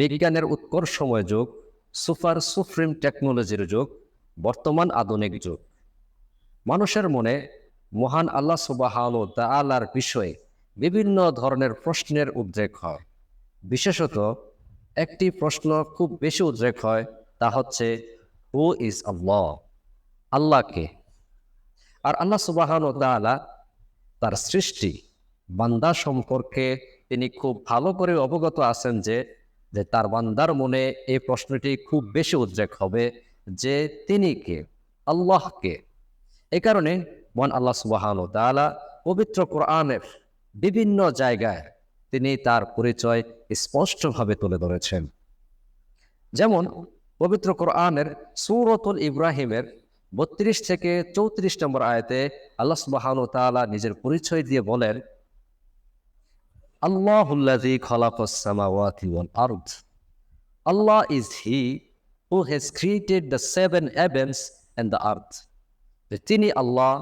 বিজ্ঞানের উৎকর্ষময় যুগ, super supreme টেকনোলজির যুগ, বর্তমান আধুনিক যুগ। মানুষের মনে মহান আল্লাহ সুবাহান ও তালার বিষয়ে বিভিন্ন ধরনের প্রশ্নের উদ্রেক হয়। বিশেষত একটি প্রশ্ন খুব বেশি উদ্রেক হয়, তা হচ্ছে হু ইজ আল্লাহ আল্লাহকে। আর আল্লাহ ও তালা তার সৃষ্টি, বান্দা সম্পর্কে তিনি খুব ভালো করে অবগত আছেন যে যে তার বান্দার মনে এই প্রশ্নটি খুব বেশি উদ্রেক হবে যে তিনি কে? আল্লাহকে এই কারণে মন আল্লাহ সুবাহান তালা পবিত্র কোরআনের বিভিন্ন জায়গায় তিনি তার পরিচয় স্পষ্টভাবে তুলে ধরেছেন। যেমন পবিত্র কোরআনের সুরতুল ইব্রাহিমের বত্রিশ থেকে চৌত্রিশ নম্বর আয়তে আল্লাহ সুবাহান তালা নিজের পরিচয় দিয়ে বলেন Allahullazi khalaqassamawati wal ard. Allah is He who has created the seven heavens and the earth. তিনি আল্লাহ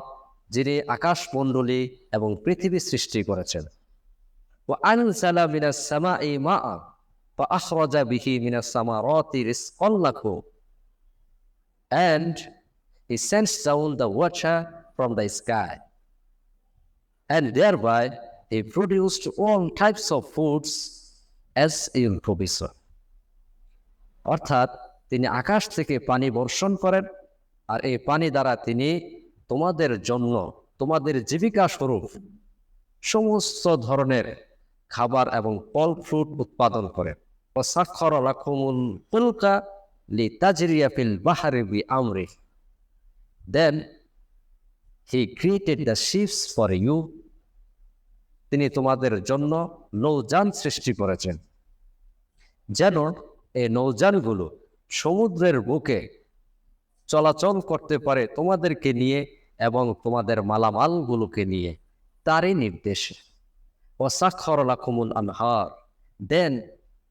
যিনি আকাশমণ্ডলী এবং পৃথিবী সৃষ্টি করেছেন ও আনসালা মিনা সামা ই মা বা আখরজা বিহি মিনা সামা রতি রিসকল্লাখু and he sends down the water from the sky and thereby he produced all types of foods as in provision অর্থাৎ তিনি আকাশ থেকে পানি বর্ষণ করেন, আর এই পানি দ্বারা তিনি তোমাদের জন্য, তোমাদের জীবিকা স্বরূপ সমস্ত ধরনের খাবার এবং ফল ফ্রুট উৎপাদন করেন। ও সাক্ষর লাকুমুল ফুলকা লি তাজরিয়া ফিল বাহারি বি আমরি। Then he created the ships for you তিনি তোমাদের জন্য নৌযান সৃষ্টি করেছেন। যেন এই নৌযানগুলো সমুদ্রের বুকে চলাচল করতে পারে তোমাদেরকে নিয়ে এবং তোমাদের মালামালগুলোকে নিয়ে। তারই নির্দেশে ও সাক্ষর লাকুমুল আনহার, then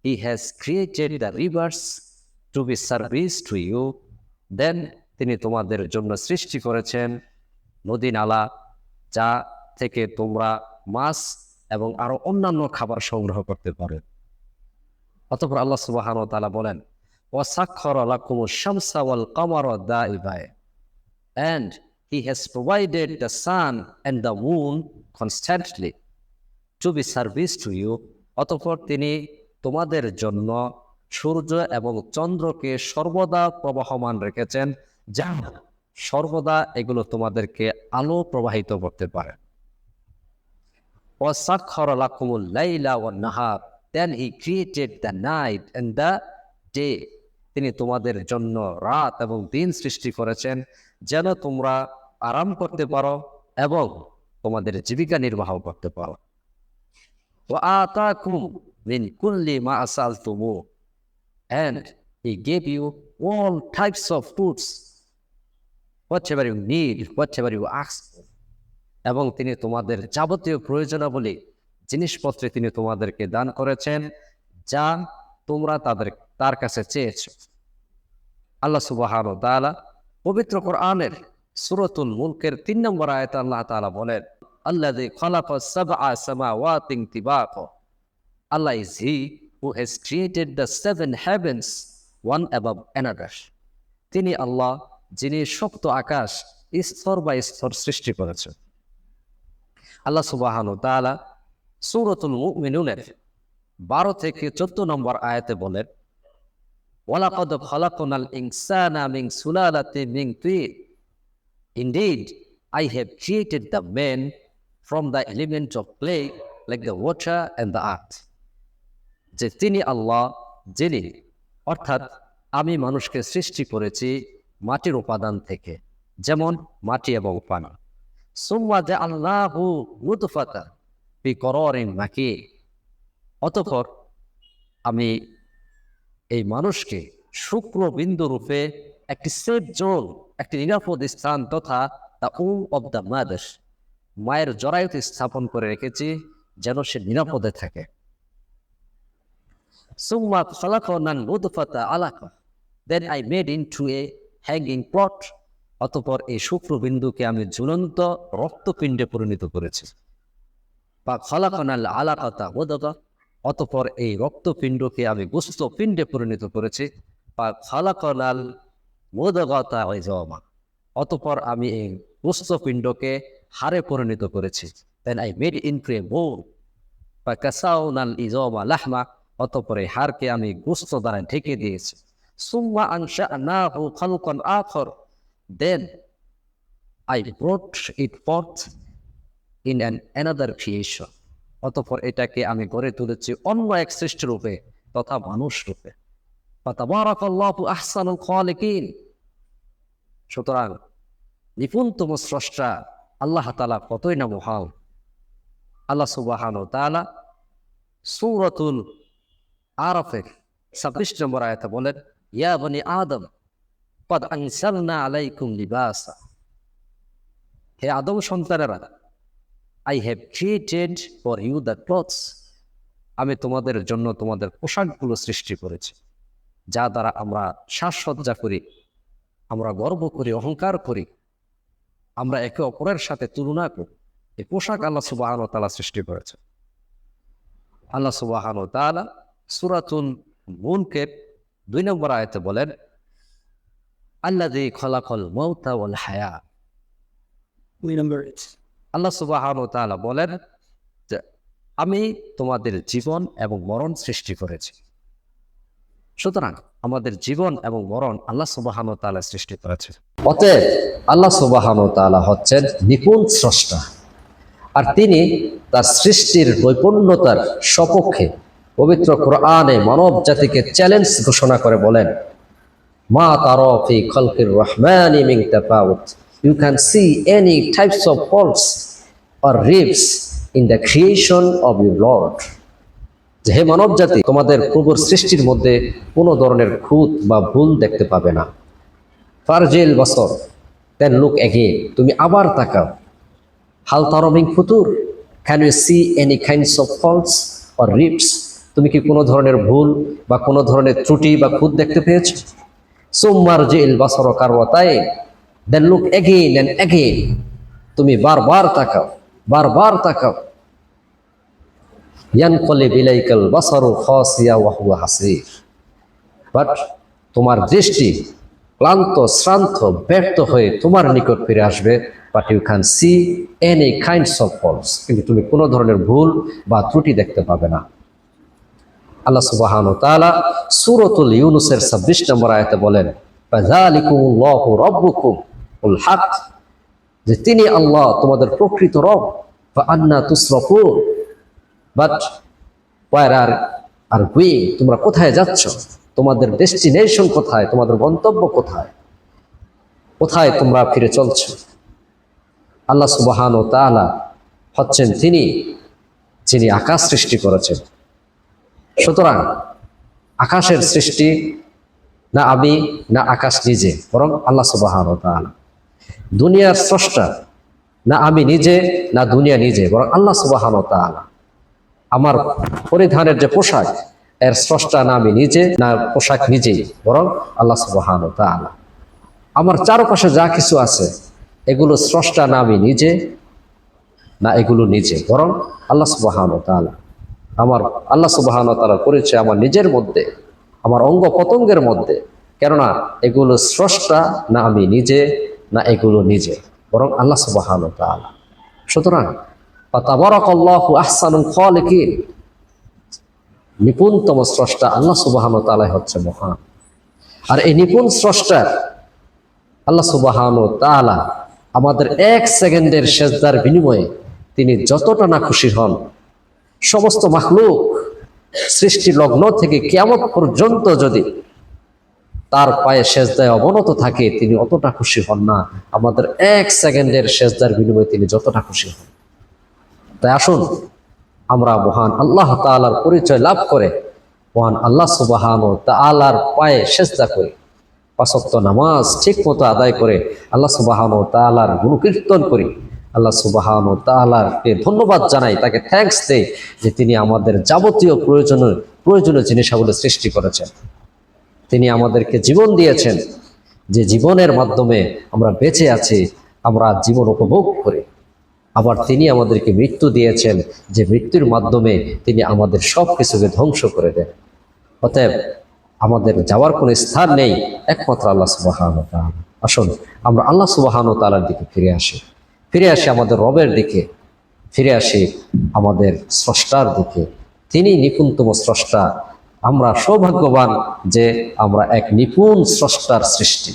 he has created the rivers to be service to you. দেন তিনি তোমাদের জন্য সৃষ্টি করেছেন নদী নালা, যা থেকে তোমরা মাছ এবং আরও অন্যান্য খাবার সংগ্রহ করতে পারে। অতপর আল্লাহ সুবাহান তালা বলেন ও সাক্ষর লাকুম শামসা ওয়াল কামার দাইবাই and he has provided the sun and the moon constantly to be service to you অতঃপর তিনি তোমাদের জন্য সূর্য এবং চন্দ্রকে সর্বদা প্রবাহমান রেখেছেন, যা সর্বদা এগুলো তোমাদেরকে আলো প্রবাহিত করতে পারে। Nahar then he created night and the day তিনি তোমাদের জন্য রাত এবং দিন সৃষ্টি করেছেন, যেন তোমরা আরাম করতে পারো এবং তোমাদের জীবিকা নির্বাহ করতে পারো। ও আতাকুম মিন কুল্লি মা আসাল তুমু and he gave you all types of foods whatever you need whatever you ask এবং তিনি তোমাদের যাবতীয় প্রয়োজনাবলী জিনিসপত্রে তিনি তোমাদেরকে দান করেছেন, যা তোমরা তাদের, তার কাছে চেয়েছ। আল্লাহ সুবাহান তাআলা পবিত্র কোরআনের সুরতুল মুলকের তিন নম্বর আয়াত আল্লাহ তাআলা বলেন seven heavens one above another তিনি আল্লাহ, যিনি সপ্ত আকাশ স্তর বা স্তর সৃষ্টি করেছেন। আল্লাহ সুবাহানু তাআলা সূরাতুল মুমিনুনের বারো থেকে চোদ্দ নম্বর আয়াতে বলেন ওয়ালাকাদ খালাকনাল ইনসানা মিন সুলালাতিন মিন তিন Indeed, I have created the man from the element of clay like the water and the earth. যে তিনি আল্লাহ যিনি অর্থাৎ আমি মানুষকে সৃষ্টি করেছি মাটির উপাদান থেকে যেমন মাটি এবং পানি মাকি অতঃপর আমি এই মানুষকে শুক্র বিন্দু রূপে একটি সেফ জোন, একটি নিরাপদ স্থান তথা the womb of the mother মায়ের জরায়ুতে স্থাপন করে রেখেছি যেন সে নিরাপদে থাকে। সুম্মা খালাকনান নুতফাতা আলাকা then I made into a hanging clot অতপর এই শুক্রবিন্দুকে আমি ঝুলন্ত রক্তপিণ্ডে পরিণত করেছি। বা খলাকনাল আলাকাতা ওদকা, অতপর এই রক্তপিণ্ডকে আমি গুস্ত পিণ্ডে পরিণত করেছি। বা খালাকলাল মোদগতা জমা অতপর আমি এই গুস্ত পিণ্ডকে হারে পরিণত করেছি। Then I made into a bone বা কাসাউনাল ইজমা লাহমা। অতপর এই হারকে আমি গুস্ত দ্বারা ঢেকে দিয়েছি। সুম্মা আংশা নাহু খালকন আখর। Then I brought it forth in an another creation অতঃপর এটাকে আমি গড়ে তুলেছি অন্য এক সৃষ্টি রূপে তথা মানুষ রূপে। সুতরাং নিপুণতম স্রষ্টা আল্লাহ তাআলা কতই না মহান। আল্লাহ সুবহানাহু ওয়া তাআলা সূরাতুল আরাফের 26 নম্বর আয়াতে বলেন, ইয়া বনি আদম হে আদম সন্তানেরা I have created for you the clothes আমি তোমাদের জন্য তোমাদের পোশাকগুলো সৃষ্টি করেছি, যা দ্বারা আমরা শ্বাসসজ্জা করি, আমরা গর্ব করি, অহংকার করি। আমরা একে অপরের সাথে তুলনা করি। এই পোশাক আল্লাহ সুবাহান তালা সৃষ্টি করেছে। আল্লাহ সুবাহান তালা সুরাতুল মুনকে দুই নম্বর আয়তে বলেন আল্লাহ দি খলাকল মৌতা হায়া. আল্লাহ তাআলা বলেন যে আমি তোমাদের জীবন এবং মরণ সৃষ্টি করেছি। সুতরাং আমাদের জীবন এবং মরণ আল্লাহ সুবাহান তাআলা সৃষ্টি করেছে। অতএব আল্লাহ সুবাহান তাআলা হচ্ছেন নিপুণ স্রষ্টা। আর তিনি তার সৃষ্টির নৈপুণ্যতার সপক্ষে পবিত্র কোরআনে মানব জাতিকে চ্যালেঞ্জ ঘোষণা করে বলেন মা তারা ফি খলকির রহমানি মিন তাফাউত। You can see any types of faults or rifts in the creation of your Lord. যে হে মানব জাতি, তোমাদের প্রভুর সৃষ্টির মধ্যে কোনো ধরনের খুঁত বা ভুল দেখতে পাবে না। ফারজেল বছর দেন লুক এগেন তুমি আবার তাকাও। হাল তারমিং ফুতুর can you see any kinds of flaws or rips তুমি কি কোনো ধরনের ভুল বা কোনো ধরনের ত্রুটি বা খুঁত দেখতে পেয়েছ? সোমবার জেল বছর কারওয়াতায়, দেন তুমি বারবার তাকাও বারবার তাকাও। ইয়ানকলে বিলাইকাল বাসারু খাসিয়া হাসির। বাট তোমার দৃষ্টি ক্লান্ত, শ্রান্ত, ব্যর্থ হয়ে তোমার নিকট ফিরে আসবে but you can see any kinds of flaws কিন্তু তুমি কোনো ধরনের ভুল বা ত্রুটি দেখতে পাবে না। আল্লাহ সুবাহান তাআলা সূরাতুল ইউনুসের 26 নম্বর আয়াতে বলেন হক যে তিনি আল্লাহ তোমাদের প্রকৃত রব বা আন্না তুসরফুন but where are are going তোমরা কোথায় যাচ্ছ? তোমাদের ডেস্টিনেশন কোথায়? তোমাদের গন্তব্য কোথায়? কোথায় তোমরা ফিরে চলছ? আল্লাহ সুবাহান ও তাআলা হচ্ছেন তিনি, যিনি আকাশ সৃষ্টি করেছেন। সুতরাং আকাশের সৃষ্টি না আমি, না আকাশ নিজে, বরং আল্লাহ তাআলা। দুনিয়ার স্রষ্টা না আমি নিজে, না দুনিয়া নিজে, বরং আল্লাহ সুবাহান ও আমার পরিধানের যে পোশাক, এর স্রষ্টা না আমি নিজে, না পোশাক নিজেই, বরং আল্লাহ সুবাহান ও আমার চারপাশে যা কিছু আছে, এগুলো স্রষ্টা না আমি নিজে, না এগুলো নিজে, বরং আল্লাহ সুবাহান ও তাআলা। আমার আল্লাহ সুবাহান ও তাআলার পরিচয় আমার নিজের মধ্যে, আমার অঙ্গ পতঙ্গের মধ্যে। কেননা এগুলো স্রষ্টা না আমি নিজে, না এগুলো নিজে, বরং আল্লাহ সুবাহান ও তাআলা। সুতরাং তাবারাকাল্লাহু আহসানুল খালিকিন। নিপুণতম স্রষ্টা আল্লাহ সুবাহান ও তাআলাই হচ্ছে মহান। আর এই নিপুণ স্রষ্টার আল্লাহ সুবাহান ও তাআলা আমাদের এক সেকেন্ডের সেজদার বিনিময়ে তিনি যতটা না খুশি হন সমস্ত মাখলুক সৃষ্টি লগ্ন থেকে কেয়ামত পর্যন্ত যদি তার পায়ে সেজদায় অবনত থাকে, তিনি অতটা খুশি হন না। আমাদের এক সেকেন্ডের সেজদার বিনিময়ে তিনি যতটা খুশি হন। তাই আসুন, আমরা মহান আল্লাহ তাআলার পরিচয় লাভ করে, মহান আল্লাহ সুবাহান ও তাআলার পায়ে সেজদা করি পাঁচক্ত নামাজ ঠিক মতো আদায় করে, আল্লাহ সুবাহান ও তাআলার গুণকীর্তন করি আল্লাহ সুবাহান ও তাআলারকে ধন্যবাদ জানাই, তাকে থ্যাঙ্কস দেই যে তিনি আমাদের যাবতীয় প্রয়োজনীয় প্রয়োজনীয় জিনিসাগুলো সৃষ্টি করেছেন। তিনি আমাদেরকে জীবন দিয়েছেন, যে জীবনের মাধ্যমে আমরা বেঁচে আছি, আমরা জীবন উপভোগ করি। আবার তিনি আমাদেরকে মৃত্যু দিয়েছেন, যে মৃত্যুর মাধ্যমে তিনি আমাদের সব কিছুকে ধ্বংস করে দেন। অতএব আমাদের যাওয়ার কোনো স্থান নেই, একমাত্র আল্লাহ সুবাহান আসুন, আমরা আল্লাহ সুবাহান তালার দিকে ফিরে আসি। ফিরে আসি আমাদের রবের দিকে, ফিরে আসি আমাদের স্রষ্টার দিকে। তিনি নিপুণতম স্রষ্টা। আমরা সৌভাগ্যবান যে আমরা এক নিপুণ স্রষ্টার সৃষ্টি।